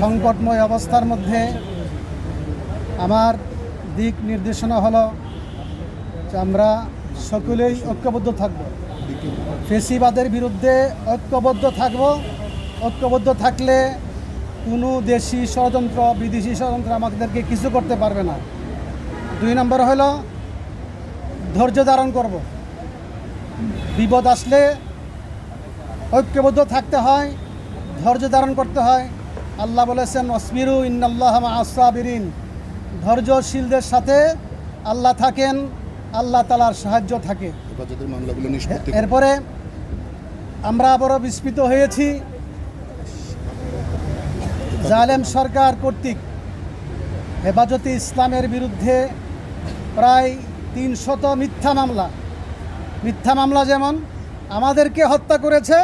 সংকটময় অবস্থার মধ্যে আমার দিক নির্দেশনা হলো যে আমরা সকলেই ঐক্যবদ্ধ থাকব। ফেসিবাদের বিরুদ্ধে ঐক্যবদ্ধ থাকব। ঐক্যবদ্ধ থাকলে কোনো দেশি ষড়যন্ত্র, বিদেশি ষড়যন্ত্র আমাদেরকে কিছু করতে পারবে না। দুই নম্বর হলো ধৈর্য ধারণ করব। বিপদ আসলে ঐক্যবদ্ধ থাকতে হয়, ধৈর্য ধারণ করতে হয়। আল্লাহ বলেছেন অসমিরু ইন্নাল্লাহ আসাবিরিন ধৈর্যশীলদের সাথে আল্লাহ থাকেন আল্লাহ তালার সাহায্য থাকে। এরপরে আমরা আবারও বিস্মিত হয়েছি। জালেম সরকার কর্তৃক হেফাজতে ইসলামের বিরুদ্ধে প্রায় তিনশত মিথ্যা মামলা। মিথ্যা মামলা যেমন আমাদেরকে হত্যা করেছে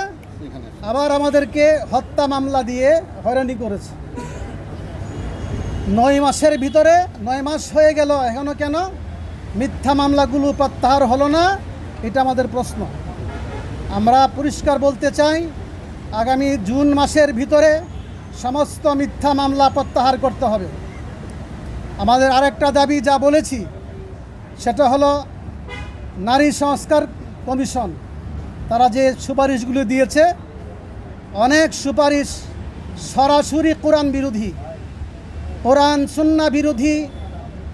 আবার আমাদেরকে হত্যা মামলা দিয়ে হয়রানি করেছে। নয় মাসের ভিতরে, নয় মাস হয়ে গেল এখনও কেন? মিথ্যা মামলাগুলো প্রত্যাহার হলো না, এটা আমাদের প্রশ্ন। আমরা পরিষ্কার বলতে চাই, আগামী জুন মাসের ভিতরে সমস্ত মিথ্যা মামলা প্রত্যাহার করতে হবে। আমাদের আরেকটা দাবি যা বলেছি, সেটা হলো নারী সংস্কার কমিশন। তারা যে সুপারিশগুলো দিয়েছে, অনেক সুপারিশ সরাসরি কোরআন বিরোধী, কোরআন সুন্না বিরোধী,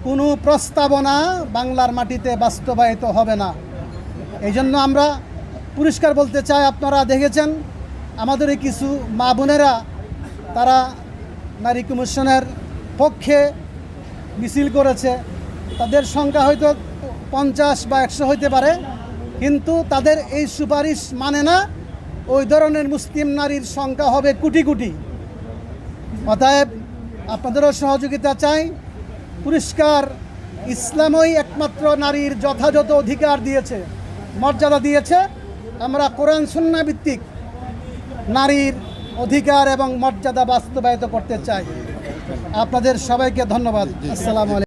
কোনো প্রস্তাবনা বাংলার মাটিতে বাস্তবায়িত হবে না। এই জন্য আমরা পরিষ্কার বলতে চাই, আপনারা দেখেছেন আমাদের কিছু মা বোনেরা, তারা নারী কমিশনের পক্ষে মিছিল করেছে। তাদের সংখ্যা হয়তো পঞ্চাশ বা একশো হইতে পারে। কিন্তু তাদের এই সুপারিশ মানে না, ওই ধরনের মুসলিম নারীর সংখ্যা হবে কোটি কোটি। অতএব আপনাদেরও সহযোগিতা চাই। পুরস্কার ইসলামই একমাত্র নারীর যথাযথ অধিকার দিয়েছে, মর্যাদা দিয়েছে। আমরা কোরআন সুন্না ভিত্তিক নারীর অধিকার এবং মর্যাদা বাস্তবায়িত করতে চাই। আপনাদের সবাইকে ধন্যবাদ। আসসালামু আলাইকুম।